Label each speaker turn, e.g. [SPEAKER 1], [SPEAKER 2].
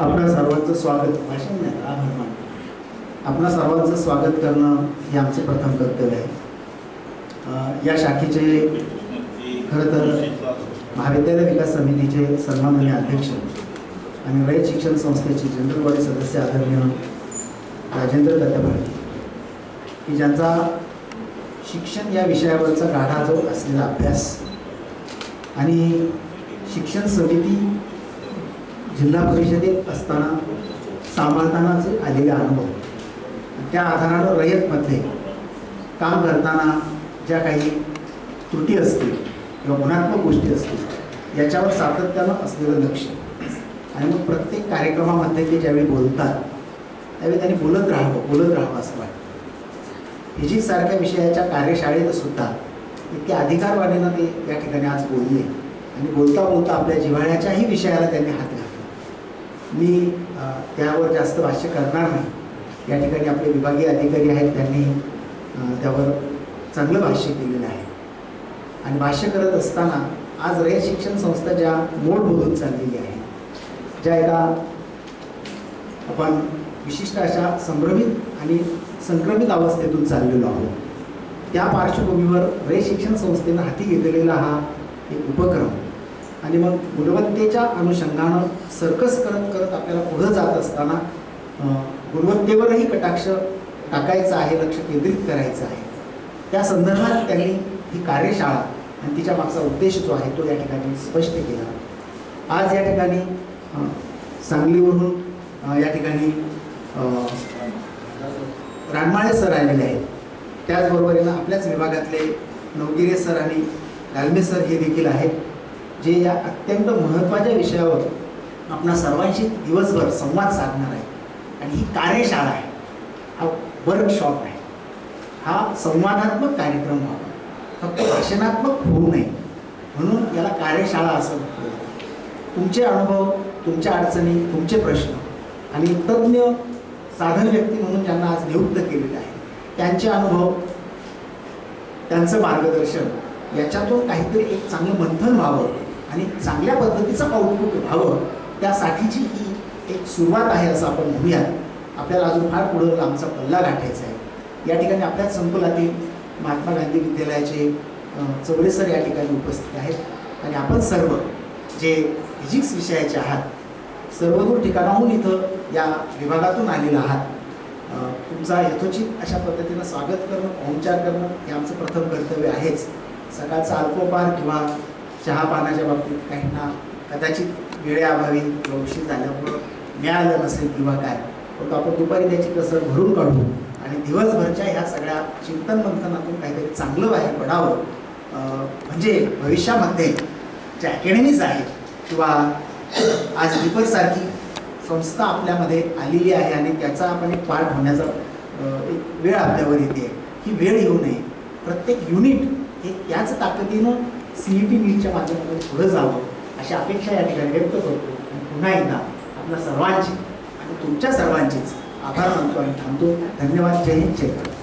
[SPEAKER 1] आपणा सर्वांचं स्वागत. भाषण नाही आभार आपणा सर्वांचं स्वागत करणं हे आमचे प्रथम कर्तव्य आहे. या शाखेचे खरं तर महाविद्यालय विकास समितीचे सन्माननीय अध्यक्ष आणि रयत शिक्षण संस्थेचे जनरल बॉडी सदस्य आदरणीय राजेंद्र दत्तभाई की ज्यांचा शिक्षण या विषयावरचा गाढा जो असलेला अभ्यास आणि शिक्षण समिती जिल्हा परिषदेत असताना सांभाळतानाचे आलेले अनुभव. त्या आधारानं रयतमध्ये काम करताना ज्या काही त्रुटी असतील किंवा गुणात्मक गोष्टी असतील याच्यावर सातत्यानं असलेलं लक्ष. आणि मग प्रत्येक कार्यक्रमामध्ये ते ज्यावेळी बोलतात त्यावेळी त्यांनी बोलत राहावं बोलत राहावं असं वाटतं. फिजिक्ससारख्या विषयाच्या कार्यशाळेत सुद्धा इतके अधिकारवाणीनं ते या ठिकाणी आज बोलले. आणि बोलता बोलता आपल्या जिव्हाळ्याच्याही विषयाला त्यांनी हात घातला. मी त्यावर जास्त भाष्य करणार नाही. या ठिकाणी आपले विभागीय अधिकारी आहेत त्यांनी त्यावर चांगलं भाष्य केलेलं आहे. आणि भाष्य करत असताना आज रयत शिक्षण संस्था ज्या मोड बोलून चाललेली आहे ज्या एका आपण विशिष्ट अशा संभ्रमित आणि संक्रमित अवस्थेतून चाललेलो आहोत. त्या पार्श्वभूमीवर रयत शिक्षण संस्थेनं हाती घेतलेला हा एक उपक्रम आणि मग गुणवत्तेच्या अनुषंगानं सर्कस करत करत आपल्याला पुढं जात असताना गुणवत्तेवरही कटाक्ष टाकायचं आहे लक्ष केंद्रित करायचं आहे. त्या संदर्भात त्यांनी ही कार्यशाळा आणि तिच्या मागचा उद्देश जो आहे तो या ठिकाणी स्पष्ट केला. आज या ठिकाणी सांगलीवरून या ठिकाणी रानमाळे सर आलेले आहेत. त्याचबरोबरीनं आपल्याच विभागातले नवगिरे सर आणि दालमे सर हे देखील आहेत. जे या अत्यंत महत्त्वाच्या विषयावर आपणा सर्वांशी दिवसभर संवाद साधणार आहे. आणि ही कार्यशाळा आहे. हा वर्कशॉप आहे. हा संवादात्मक कार्यक्रम व्हावा फक्त भाषणात्मक होऊ नये. म्हणून याला कार्यशाळा असं म्हटलं तुमचे अनुभव तुमच्या अडचणी तुमचे प्रश्न आणि तज्ज्ञ साधन व्यक्ती म्हणून ज्यांना आज नियुक्त केलेले आहे. त्यांचे अनुभव त्यांचं मार्गदर्शन याच्यातून काहीतरी एक चांगलं मंथन व्हावं. आणि चांगल्या पद्धतीचं आउटपुट व्हावं त्यासाठीची ही एक सुरुवात आहे असं आपण म्हणूयात. आपल्याला अजून फार पुढं आमचा पल्ला गाठायचा आहे. या ठिकाणी आपल्याच संकुलातील महात्मा गांधी विद्यालयाचे अं, सर या ठिकाणी उपस्थित आहेत. आणि आपण सर्व जे फिजिक्स विषयाचे आहात सर्वदूर ठिकाणाहून इथं या विभागातून आलेला आहात. तुमचा यथोचित अशा पद्धतीनं स्वागत करणं पाहुणचार करणं हे आमचं प्रथम कर्तव्य आहेच. सकाळचा अल्पोपार किंवा चहा पाण्याच्या बाबतीत काहींना कदाचित वेळेअभावी किंवा उशीर झाल्यामुळं मिळालं नसेल किंवा काय परंतु आपण दुपारी त्याची कसर भरून काढू आणि दिवसभरच्या ह्या सगळ्या चिंतन मंथनातून काहीतरी चांगलं बाहेर पडावं म्हणजे भविष्यामध्ये ज्या अकॅडमीज आहेत किंवा आज दीपकसारखी संस्था आपल्यामध्ये आलेली आहे आणि त्याचा आपण एक पार्ट होण्याचा एक वेळ आपल्यावर येते. ही वेळ येऊ नये. प्रत्येक युनिट हे याच ताकदीनं ई टी मीटच्या माध्यमातून पुढे जावं अशी अपेक्षा या ठिकाणी व्यक्त करतो. आणि पुन्हा एकदा आपल्या सर्वांची आणि तुमच्या सर्वांचीच आभार मानतो आणि थांबतो. धन्यवाद. जय हिंद. जय भारत.